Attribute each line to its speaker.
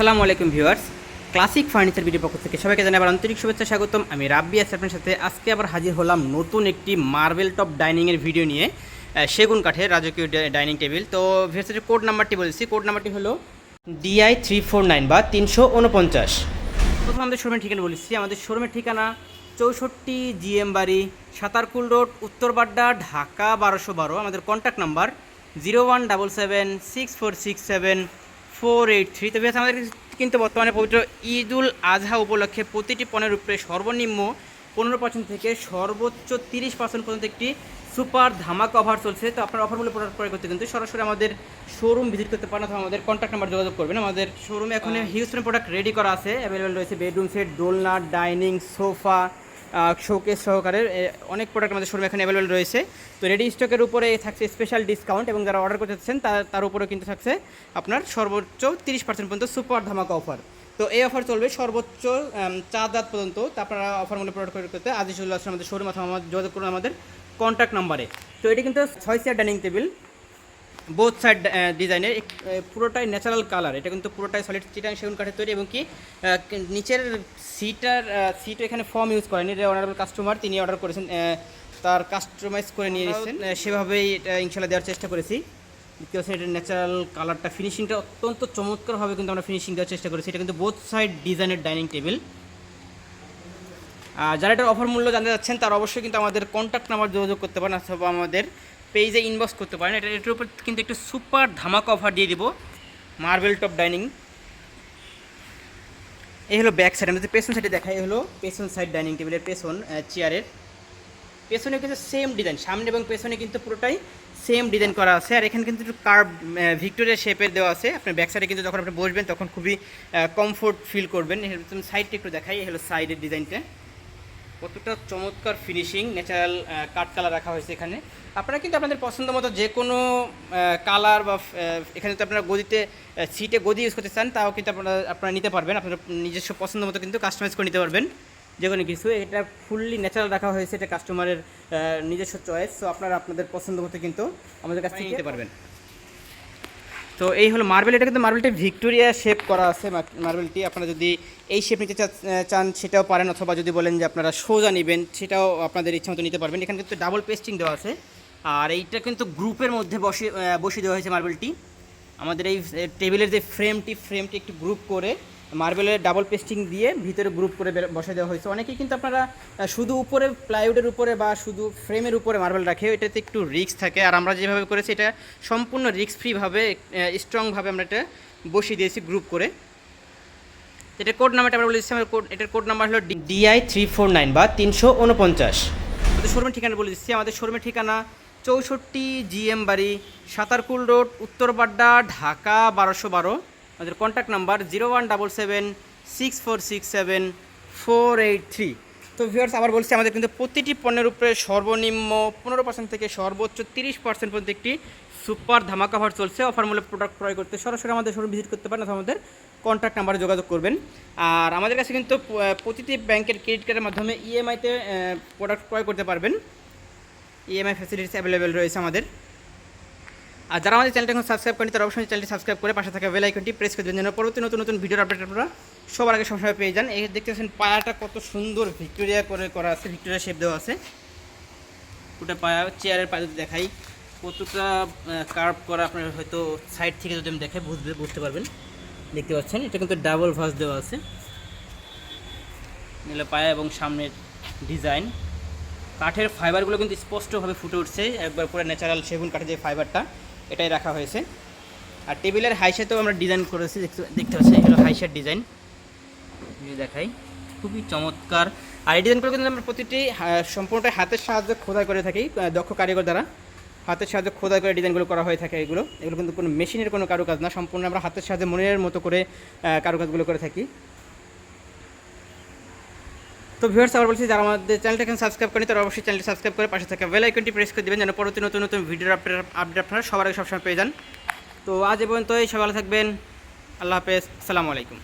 Speaker 1: আসসালামু আলাইকুম viewers. Classic furniture video পক্ষ থেকে সবাইকে জানাই আবার আন্তরিক শুভেচ্ছা, স্বাগতম। আমি রাব্বি আছি আপনার সাথে। আজকে আবার হাজির হলাম নতুন একটি মার্বেল টপ ডাইনিংয়ের ভিডিও নিয়ে সেগুন কাঠের রাজকীয় ডাইনিং টেবিল তো ভিউয়ার্সের কোড নাম্বারটি বলেছি কোড নাম্বারটি হলো ডিআই থ্রি ফোর নাইন বা তিনশো উনপঞ্চাশ। প্রথম আমাদের শোরুমের ঠিকানা বলেছি। আমাদের শোরুমের ঠিকানা চৌষট্টি জিএম বাড়ি, সাতারকুল রোড উত্তরবাড্ডা ঢাকা বারোশো বারো। আমাদের contact number zero one double seven six four six seven four eight three. তো বেশ আমাদের কিন্তু বর্তমানে পবিত্র ঈদুল আজহা উপলক্ষে প্রতিটি পণ্যের উপরে সর্বনিম্ন পনেরো পার্সেন্ট থেকে সর্বোচ্চ তিরিশ পার্সেন্ট পর্যন্ত একটি সুপার ধামাকা অফার চলছে। তো আপনার অফারগুলো প্রোডাক্ট ক্রয় করতে কিন্তু সরাসরি আমাদের শোরুম ভিজিট করতে পারেন অথবা আমাদের কন্ট্যাক্ট নাম্বার যোগাযোগ করবেন। আমাদের শোরুমে এখন হিউজ প্রোডাক্ট রেডি করা আছে। অ্যাভেলেবেল রয়েছে বেডরুম সেট দোলনা ডাইনিং সোফা শোকেস সহকারে অনেক প্রোডাক্ট আমাদের শোরুমে এখানে অ্যাভেলেবেল রয়েছে। তো রেডি স্টকের উপরে থাকছে স্পেশাল ডিসকাউন্ট এবং যারা অর্ডার করতে চাচ্ছেন তার তার উপরেও কিন্তু থাকছে আপনার সর্বোচ্চ তিরিশ পার্সেন্ট পর্যন্ত সুপার ধামাকা অফার তো এই অফার চলবে সর্বোচ্চ চার রাত পর্যন্ত। তো আপনারা অফারগুলো প্রোডাক্ট করে করতে আজই চলে আমাদের শোরুম অথবা আমাদের যোগাযোগ করুন আমাদের কন্ট্যাক্ট নাম্বারে তো এটি কিন্তু ছয় chair dining table both side ডিজাইনের পুরোটাই ন্যাচারাল কালার এটা কিন্তু পুরোটাই সলিড চিটাং সেগুন কাঠের তৈরি এবং কি নিচের সিটার সিট এখানে ফর্ম ইউজ করেনি এটা অনারেবল কাস্টমার তিনি অর্ডার করেছেন তার কাস্টমাইজ করে নিয়ে নিয়েছেন সেভাবেই এটা ইনশাল্লাহ দেওয়ার চেষ্টা করেছি। দেখতে পাচ্ছেন এটা ন্যাচারাল কালারটা ফিনিশিংটা অত্যন্ত চমৎকারভাবে কিন্তু আমরা ফিনিশিং দেওয়ার চেষ্টা করেছি এটা কিন্তু বোথ সাইড ডিজাইনের ডাইনিং টেবিল আর যারা এটার অফার মূল্য জানতে চাচ্ছেন তারা অবশ্যই কিন্তু আমাদের কন্ট্যাক্ট নাম্বার যোগাযোগ করতে পারেন অথবা আমাদের পেজে ইনবক্স করতে পারেন। এটা এটার উপর কিন্তু একটু সুপার ধামাকা অফার দিয়ে দিব। মার্বেল টপ ডাইনিং এই হলো ব্যাক সাইড আমাদের পেছন সাইডে দেখাই হলো পেছন সাইড ডাইনিং টেবিলের পেছন চেয়ারের পেছনে কিন্তু সেম ডিজাইন সামনে এবং পেছনে কিন্তু পুরোটাই সেম ডিজাইন করা আছে। আর এখানে কিন্তু একটু কার্ভ ভিক্টোরিয়া শেপের দেওয়া আছে। আপনার ব্যাক সাইডে কিন্তু যখন আপনি বসবেন, তখন খুবই কমফোর্ট ফিল করবেন। সাইডটা একটু দেখাই। এই হলো সাইডের ডিজাইনটা কতটা চমৎকার ফিনিশিং ন্যাচারাল কাট কালার রাখা হয়েছে এখানে। আপনারা কিন্তু আপনাদের পছন্দ মতো যে কোনো কালার বা এখানে তো আপনারা গদিতে সিটে গদি ইউজ করতে চান তাও কিন্তু আপনারা আপনারা নিতে পারবেন। আপনার নিজস্ব পছন্দ মতো কিন্তু কাস্টমাইজ করে নিতে পারবেন। যে কোনো কিছু এটা ফুললি ন্যাচারাল রাখা হয়েছে এটা কাস্টমারের নিজস্ব চয়েস তো আপনারা আপনাদের পছন্দ মতো কিন্তু আমাদের কাছ থেকে নিতে পারবেন। তো এই হলো মার্বেল এটা কিন্তু মার্বেলটি ভিক্টোরিয়া শেপ করা আছে। মার্বেলটি আপনারা যদি এই শেপ নিতে চান, সেটাও পারেন অথবা যদি বলেন যে আপনারা সোজা নেবেন, সেটাও আপনাদের ইচ্ছা মতো নিতে পারবেন। এখানে কিন্তু ডাবল পেস্টিং দেওয়া আছে। আর এইটা কিন্তু গ্রুপের মধ্যে বসে বসে বসিয়ে দেওয়া হয়েছে মার্বেলটি আমাদের এই টেবিলের যে ফ্রেমটি ফ্রেমটি একটু গ্রুপ করে মার্বেলের ডাবল পেস্টিং দিয়ে ভিতরে গ্রুপ করে বসে দেওয়া হয়েছে। অনেকেই কিন্তু আপনারা শুধু উপরে প্লাইউডের উপরে বা শুধু ফ্রেমের উপরে মার্বেল রাখে, এটাতে একটু রিস্ক থাকে। আর আমরা যেভাবে করেছি, এটা সম্পূর্ণ রিক্স ফ্রিভাবে স্ট্রংভাবে আমরা এটা বসিয়ে দিয়েছি গ্রুপ করে। এটার কোড নাম্বারটা আমরা বলে দিচ্ছি, আমার কোড এটার কোড নাম্বার হলো ডিআই থ্রি ফোর নাইন বা তিনশো উনপঞ্চাশ। আমাদের শোরুমের ঠিকানা বলে দিচ্ছি। আমাদের শোরুমের ঠিকানা চৌষট্টি জিএম বাড়ি, সাতারকুল রোড, উত্তর উত্তরবাড্ডা ঢাকা বারোশো বারো। আমাদের contact number zero one double seven six four six seven four eight three তো ভিউয়ার্স আবার বলছি, আমাদের কিন্তু প্রতিটি পণ্যের উপরে সর্বনিম্ন পনেরো পার্সেন্ট থেকে সর্বোচ্চ তিরিশ পার্সেন্ট পর্যন্ত একটি সুপার ধামাকা অফার চলছে। অফার মূল্যে প্রোডাক্ট ক্রয় করতে সরাসরি আমাদের শোরুম ভিজিট করতে পারেন আমাদের কন্ট্যাক্ট নাম্বারে যোগাযোগ করবেন। আর আমাদের কাছে কিন্তু প্রতিটি ব্যাংকের ক্রেডিট কার্ডের মাধ্যমে ইএমআইতে প্রোডাক্ট ক্রয় করতে পারবেন। ইএমআই ফ্যাসিলিটিস অ্যাভেলেবেল রয়েছে আমাদের। আর যারা আমাদের চ্যানেলটা এখন সাবস্ক্রাইব করেন, তারা অবশ্যই চ্যানেলটি সাবস্ক্রাইব করে পাশে থাকা বেল আইকনটি প্রেস করে দেবেন যেন পরবর্তী নতুন নতুন ভিডিওর আপডেট আপনারা সবার আগে সবসময় পেয়ে যান। এই দেখতে পাচ্ছেন পায়াটা কত সুন্দর ভিক্টোরিয়া করে করা আছে, ভিক্টোরিয়া শেপ দেওয়া আছে। ওটা পায়া চেয়ারের পায়ে যদি দেখাই, কতটা কার্ভ করা আপনার হয়তো সাইড থেকে যদি আমি দেখাই বুঝতে বুঝতে পারবেন। দেখতে পাচ্ছেন, এটা কিন্তু ডাবল ভাস দেওয়া আছে। নীলা পায়া এবং সামনের ডিজাইন কাঠের ফাইবারগুলো কিন্তু স্পষ্টভাবে ফুটে উঠছে। একবার পুরো ন্যাচারাল সেগুন কাঠের যে ফাইবারটা এটাই রাখা হয়েছে। আর টেবিলের হাইসেতেও আমরা ডিজাইন করেছি, দেখতে পাচ্ছেন, এগুলো হাইসের ডিজাইন দেখাই, খুবই চমৎকার। আর এই ডিজাইনগুলো কিন্তু আমরা প্রতিটি সম্পূর্ণটাই হাতের সাহায্যে খোদাই করে থাকি দক্ষ কারিগর দ্বারা। হাতের সাহায্যে খোদাই করে ডিজাইনগুলো করা হয়ে থাকে এগুলো। এগুলো কিন্তু কোনো মেশিনের কোনো কারুকাজ না, সম্পূর্ণ আমরা হাতের সাহায্যে মনের মতো করে কারুকাজগুলো করে থাকি। তো ভিউয়ার্স আবার বলছি, যারা আমাদের চ্যানেলটা এখন সাবস্ক্রাইব করেন, তারা অবশ্যই চ্যানেলটি সাবস্ক্রাইব করে পাশে থাকা বেল আইকনটি প্রেস করে দেবেন, যেন পরবর্তী নতুন নতুন ভিডিওর আপডেট আপডেট আপনারা সবার আগে সবসময় পেয়ে যান। তো আজ এ পর্যন্তই, সবাই ভালো থাকবেন। আল্লাহ হাফেজ। আসসালামু আলাইকুম।